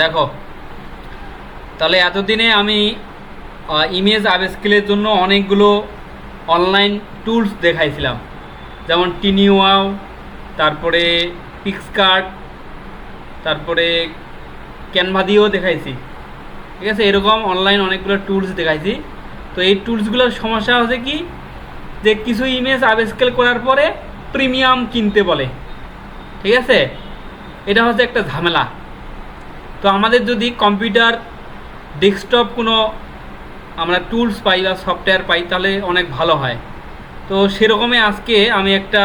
দেখো, তাহলে এতদিনে আমি ইমেজ আবেস্কেলের জন্য অনেকগুলো অনলাইন টুলস দেখাইছিলাম। যেমন টিনিওয়াও তারপরে পিক্সকার্ট তারপরে ক্যানভা দিয়েও দেখাইছি। ঠিক আছে? এরকম অনলাইন অনেকগুলো টুলস দেখাইছি। তো এই টুলসগুলোর সমস্যা হচ্ছে কি? যে কিছু ইমেজ আবেস্কেল করার পরে প্রিমিয়াম কিনতে বলে। ঠিক আছে? এটা হচ্ছে একটা ঝামেলা। তো আমাদের যদি কম্পিউটার, ডেস্কটপ কোনো আমরা টুলস পাই বা সফটওয়্যার পাই, তাহলে অনেক ভালো হয়। তো সেরকমই আজকে আমি একটা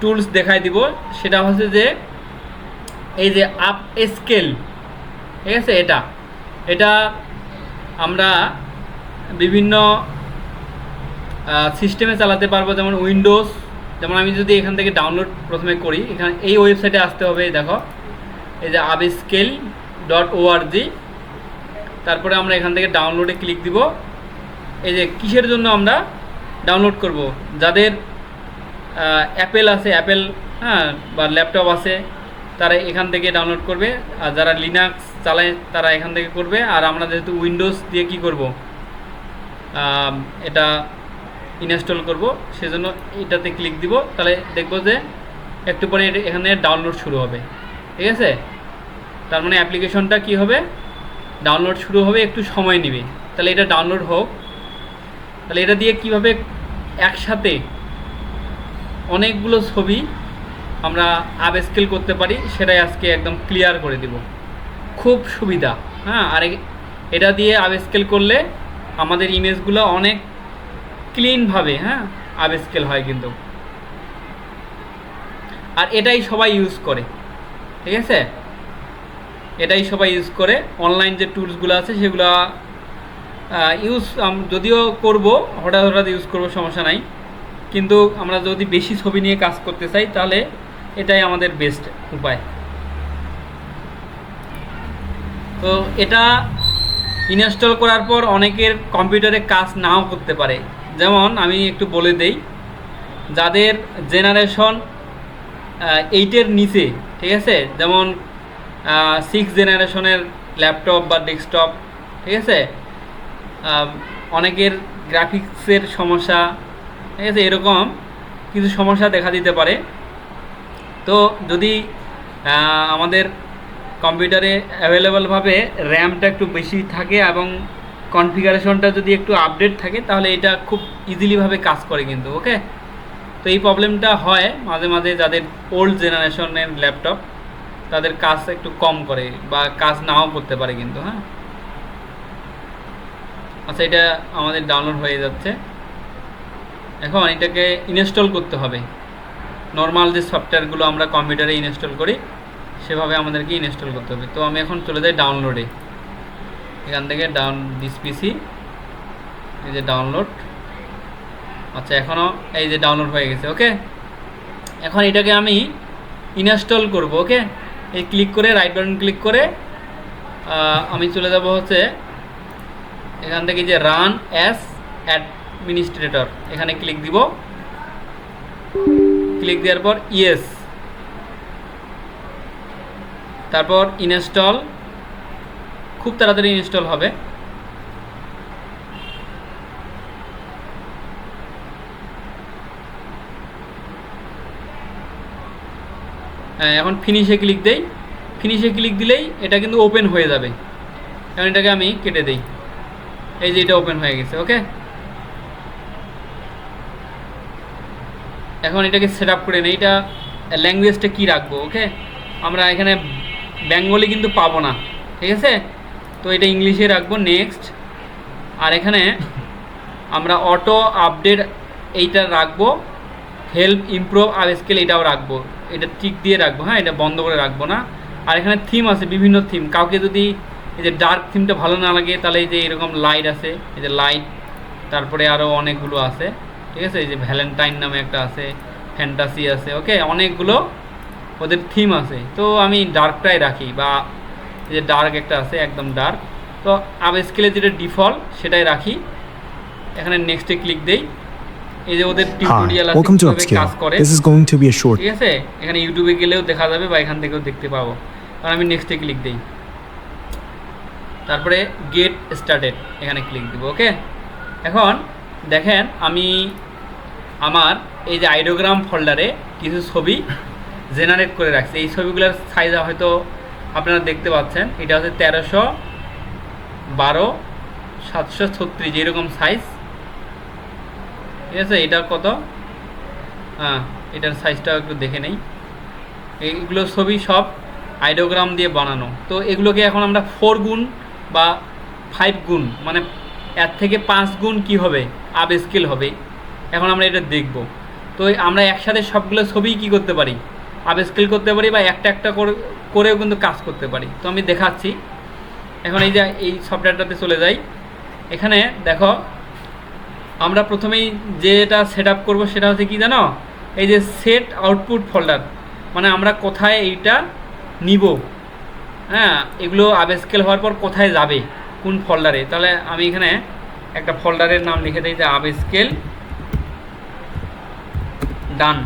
টুলস দেখাই দিব। সেটা হচ্ছে যে, এই যে আপ স্কেল, ঠিক আছে? এটা এটা আমরা বিভিন্ন সিস্টেমে চালাতে পারব, যেমন উইন্ডোজ যেমন আমি যদি এখান থেকে ডাউনলোড প্রথমে করি, এখানে এই ওয়েবসাইটে আসতে হবে দেখো। এই যে আব স্কেল ডট ওআরজি তারপরে আমরা এখান থেকে ডাউনলোডে ক্লিক দিব। এই যে কিসের জন্য আমরা ডাউনলোড করব? যাদের অ্যাপেল আছে অ্যাপেল হ্যাঁ বা ল্যাপটপ আছে, তারা এখান থেকে ডাউনলোড করবে। আর যারা লিনাক্স চালায়, তারা এখান থেকে করবে। আর আমরা যেহেতু উইন্ডোজ দিয়ে কি করব? এটা ইনস্টল করব, সেজন্য এটাতে ক্লিক দিব, তাহলে দেখব যে একটু পরে এখানে ডাউনলোড শুরু হবে। ঠিক আছে? তার মানে অ্যাপ্লিকেশনটা কি হবে? ডাউনলোড শুরু হবে, একটু সময় নেবে। তাহলে এটা ডাউনলোড হোক। তাহলে এটা দিয়ে কীভাবে একসাথে অনেকগুলো ছবি আমরা আপ স্কেল করতে পারি, সেটাই আজকে একদম ক্লিয়ার করে দিব। খুব সুবিধা হ্যাঁ? আর এটা দিয়ে আপ স্কেল করলে আমাদের ইমেজগুলো অনেক ক্লিনভাবে হ্যাঁ? আপস্কেল হয় কিন্তু। আর এটাই সবাই ইউজ করে, ঠিক আছে? এটাই সবাই ইউজ করে। অনলাইন যে টুলসগুলো আছে, সেগুলো ইউজ যদিও করব, হঠাৎ হঠাৎ ইউজ করব, সমস্যা নাই। কিন্তু আমরা যদি বেশি ছবি নিয়ে কাজ করতে চাই, তাহলে এটাই আমাদের বেস্ট উপায়। তো এটা ইনস্টল করার পর অনেকের কম্পিউটারে কাজ নাও করতে পারে। যেমন আমি একটু বলে দেই, যাদের জেনারেশন এইটের নিচে, ঠিক আছে? যেমন সিক্স জেনারেশনের ল্যাপটপ বা ডেস্কটপ ঠিক আছে? অনেকের গ্রাফিক্সের সমস্যা, ঠিক আছে? এরকম কিছু সমস্যা দেখা দিতে পারে। তো যদি আমাদের কম্পিউটারে অ্যাভেলেবলভাবে র্যামটা একটু বেশি থাকে এবং কনফিগারেশনটা যদি একটু আপডেট থাকে, তাহলে এটা খুব ইজিলিভাবে কাজ করে কিন্তু ওকে তো এই প্রবলেমটা হয় মাঝে মাঝে যাদের ওল্ড জেনারেশনের ল্যাপটপ তাদের কাজ একটু কম করে বা কাজ নাও করতে পারে কিন্তু হ্যাঁ? আচ্ছা এটা আমাদের ডাউনলোড হয়ে যাচ্ছে। এখন এটাকে ইনস্টল করতে হবে। নর্মাল যে সফটওয়্যারগুলো আমরা কম্পিউটারে ইনস্টল করি, সেভাবে আমাদেরকে ইনস্টল করতে হবে। তো আমি এখন চলে যাই ডাউনলোডে এখান থেকে ডাউন দিস পিসি এই যে ডাউনলোড আচ্ছা এখনও এই যে ডাউনলোড হয়ে গেছে ওকে এখন এটাকে আমি ইনস্টল করব ওকে এই ক্লিক করে রাইট বাটন ক্লিক করে আমি চলে যাব হচ্ছে এখান থেকে যে রান অ্যাস অ্যাডমিনিস্ট্রেটর এখানে ক্লিক দিব। ক্লিক দেওয়ার পর ইয়েস তারপর ইনস্টল খুব তাড়াতাড়ি ইনস্টল হবে। হ্যাঁ এখন ফিনিশে ক্লিক দেই। ফিনিশে ক্লিক দিলেই এটা কিন্তু ওপেন হয়ে যাবে। এখন এটাকে আমি কেটে দেই। এই যে এটা ওপেন হয়ে গেছে ওকে এখন এটাকে সেট আপ করে নিই। এটা ল্যাঙ্গুয়েজটা কী রাখব ওকে আমরা এখানে বেঙ্গলি কিন্তু পাবো না, ঠিক আছে? তো এটা ইংলিশে রাখব নেক্সট আর এখানে আমরা অটো আপডেট এইটা রাখব। হেল্প ইমপ্রুভ আর স্কেল এটাও রাখব। এটা টিক দিয়ে রাখব হ্যাঁ এটা বন্ধ করে রাখব না। আর এখানে থিম আছে, বিভিন্ন থিম কাউকে যদি এই যে ডার্ক থিমটা ভালো না লাগে, তাহলে এই যে এরকম লাইট আছে, এই যে লাইট তারপরে আরও অনেকগুলো আছে। ঠিক আছে? এই যে ভ্যালেন্টাইন নামে একটা আছে ফ্যান্টাসি আছে ওকে অনেকগুলো ওদের থিম আছে। তো আমি ডার্কটাই রাখি বা এই যে ডার্ক একটা আছে একদম ডার্ক তো আব স্কেলে যেটা ডিফল্ট সেটাই রাখি। এখানে নেক্সটে ক্লিক দেই। এই যে ওদের টিউটোরিয়াল আছে কীভাবে কাজ করে। This is going to be a short ঠিক আছে? এখানে ইউটিউবে গেলেও দেখা যাবে বা এখান থেকেও দেখতে পাবো। আর আমি নেক্সটে ক্লিক দিই। তারপরে গেট স্টার্টেড এখানে ক্লিক দিব ওকে এখন দেখেন আমি আমার এই যে আইডোগ্রাম ফোল্ডারে কিছু ছবি জেনারেট করে রাখছি। এই ছবিগুলোর সাইজ হয়তো আপনারা দেখতে পাচ্ছেন, এটা হচ্ছে তেরোশো বারো, সাতশো ছত্রিশ এরকম সাইজ ঠিক আছে, এটা কত? হ্যাঁ এটার সাইজটাও একটু দেখে নেই। এইগুলো ছবি সব আইডোগ্রাম দিয়ে বানানো। তো এগুলোকে এখন আমরা ফোর গুণ বা ফাইভ গুণ মানে এর থেকে পাঁচ গুণ কি হবে? আব স্কেল হবে। এখন আমরা এটা দেখব। তো আমরা একসাথে সবগুলো ছবি কি করতে পারি? আব করতে পারি বা একটা একটা করে, করেও কিন্তু কাজ করতে পারি। তো আমি দেখাচ্ছি। এখন এই যে, এই সফটওয়্যারটাতে চলে যাই। এখানে দেখো, আমরা প্রথমেই যেটা সেট আপ করব সেটা হচ্ছে কি জানো? এই যে সেট আউটপুট ফোল্ডার মানে আমরা কোথায় এইটা নিব? হ্যাঁ এগুলো আবেস্কেল হওয়ার পর কোথায় যাবে? কোন ফোল্ডারে তাহলে আমি এখানে একটা ফোল্ডারের নাম লিখে দিই যে আবেস্কেল ডান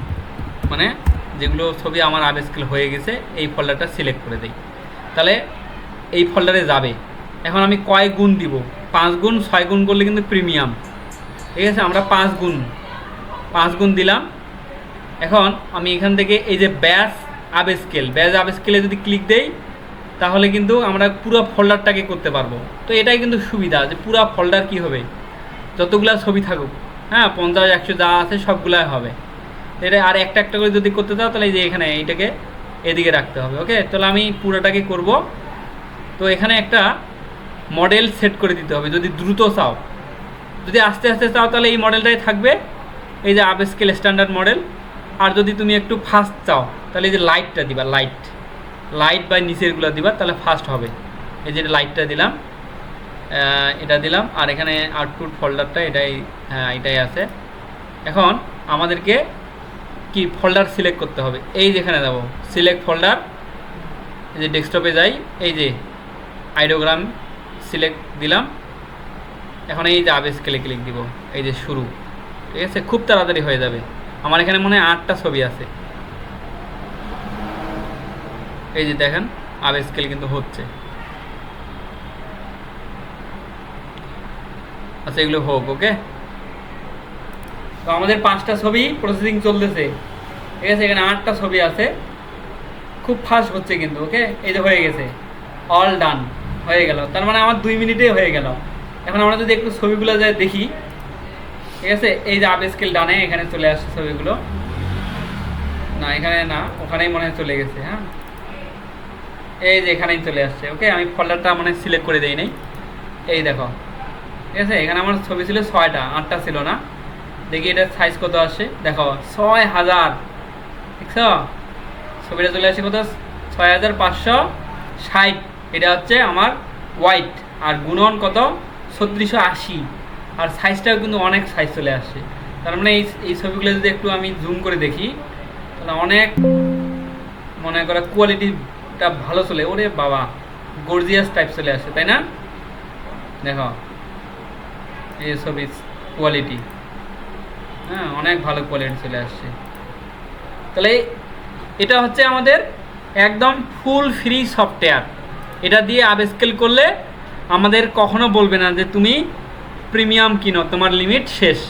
মানে যেগুলো ছবি আমার আবেস্কেল হয়ে গেছে, এই ফোল্ডারটা সিলেক্ট করে দিই। তাহলে এই ফোল্ডারে যাবে। এখন আমি কয় গুণ দিব? পাঁচ গুণ, ছয় গুণ করলে কিন্তু প্রিমিয়াম ঠিক আছে? আমরা পাঁচ গুণ পাঁচ গুণ দিলাম। এখন আমি এখান থেকে এই যে ব্যাস আব স্কেল ব্যাস আব স্কেলে যদি ক্লিক দেই, তাহলে কিন্তু আমরা পুরো ফোল্ডারটাকে করতে পারব। তো এটাই কিন্তু সুবিধা যে পুরো ফোল্ডার কি হবে? যতগুলা ছবি থাকুক হ্যাঁ? পঞ্চাশ, একশো যা আছে, সবগুলাই হবে। এটা আর একটা একটা করে যদি করতে চাও, তাহলে এই যে এখানে এইটাকে এদিকে রাখতে হবে ওকে তাহলে আমি পুরোটাকে করব। তো এখানে একটা মডেল সেট করে দিতে হবে, যদি দ্রুত চাও। যদি আস্তে আস্তে চাও, তাহলে এই মডেলটাই থাকবে। এই যে আপ স্কেল স্ট্যান্ডার্ড মডেল আর যদি তুমি একটু ফাস্ট চাও, তাহলে এই যে লাইটটা দিবা লাইট লাইট বা নিচেরগুলো দিবা, তাহলে ফাস্ট হবে। এই যে লাইটটা দিলাম এটা দিলাম। আর এখানে আউটপুট ফোল্ডারটা এটাই হ্যাঁ এটাই আছে। এখন আমাদেরকে কি ফোল্ডার সিলেক্ট করতে হবে। এই যেখানে যাব সিলেক্ট ফোল্ডার এই যে ডেস্কটপে যাই, এই যে আইডোগ্রাম সিলেক্ট দিলাম। এখন এই যে আবেশ স্কেলে ক্লিক দিব, এই যে শুরু। ঠিক আছে? খুব তাড়াতাড়ি হয়ে যাবে। আমার এখানে মনে হয় আটটা ছবি আছে। এই যে দেখেন, আবেশ স্কেল কিন্তু হচ্ছে। আচ্ছা এগুলো হোক ওকে তো আমাদের পাঁচটা ছবি প্রসেসিং চলতেছে। ঠিক আছে, এখানে আটটা ছবি আছে। খুব ফাস্ট হচ্ছে কিন্তু ওকে এই যে হয়ে গেছে। অল ডান হয়ে গেল। তার মানে আমার দুই মিনিটেই হয়ে গেল। এখন আমরা যদি একটু ছবিগুলো যাই দেখি, ঠিক আছে? এই যে আপ স্কেল ডানে এখানে চলে আসছে ছবিগুলো। না, এখানে না, ওখানেই মনে হয় চলে গেছে হ্যাঁ? এই যে এখানেই চলে আসছে ওকে আমি ফোল্ডারটা মানে সিলেক্ট করে দেই নাই। এই দেখো, ঠিক আছে? এখানে আমার ছবি ছিল ছয়টা, আটটা ছিল না। দেখি এটার সাইজ কত আসে? দেখো ছয় হাজার দেখছ? ছবিটা চলে আসে কত? ছয় হাজার পাঁচশো ষাট। এটা হচ্ছে আমার হোয়াইট আর গুণন কত? ছত্রিশশো আশি। আর সাইজটাও কিন্তু অনেক সাইজ চলে আসছে তার মানে এই এই ছবিগুলো যদি একটু আমি জুম করে দেখি, তাহলে অনেক মনে করা কোয়ালিটিটা ভালো চলে। ওরে বাবা গর্জিয়াস টাইপ চলে আসে, তাই না? দেখো, এই ছবি কোয়ালিটি হ্যাঁ অনেক ভালো কোয়ালিটি চলে আসছে। তাহলে এটা হচ্ছে আমাদের একদম ফুল ফ্রি সফটওয়্যার এটা দিয়ে আবেস্কেল করলে আমাদের কখনো বলবে না যে তুমি প্রিমিয়াম কিনো, তোমার লিমিট শেষ।